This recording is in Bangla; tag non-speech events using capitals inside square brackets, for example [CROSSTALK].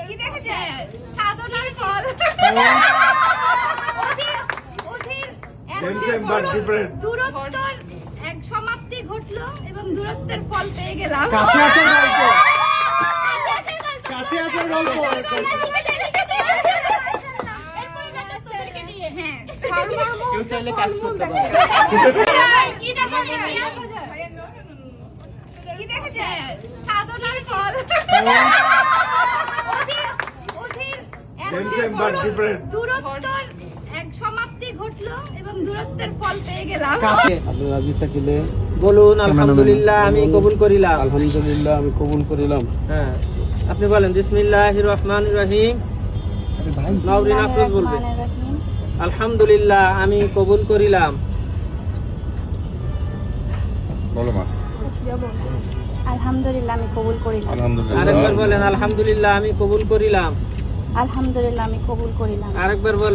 কি দেখেছে সাধনার ফল অধীর অধীর এক. দূরত্বর সমাপ্তি ঘটলো এবং দূরত্বের ফল পেয়ে গেলাম কাছে আসার গল্প কাছে আসার গল্প। কাছে আসার গল্প হ্যাঁ কেউ চাইলে কাজ করতে পারে [LAUGHS] [LAUGHS] কি দেখেছে? সাধনার ফল। অধীর অধীর এক Same, same, but different. দূরত্বর এক সমাপ্তি ঘটলো এবং দূরত্বের ফল পেয়ে গেলাম। আপনি রাজি থাকিলে বলুন আলহামদুলিল্লাহ আমি কবুল করিলাম। আলহামদুলিল্লাহ আমি কবুল করিলাম। হ্যাঁ। আপনি বলেন রহিম। আফরোজ বলবেন আলহামদুলিল্লাহ আমি কবুল করিলাম। বলো মা। আলহামদুলিল্লাহ আমি কবুল করিলাম। আলহামদুলিল্লাহ। আরেকবার বলেন আলহামদুলিল্লাহ আমি কবুল করিলাম। আলহামদুলিল্লাহ আমি কবুল করিলাম। আরেকবার বলেন।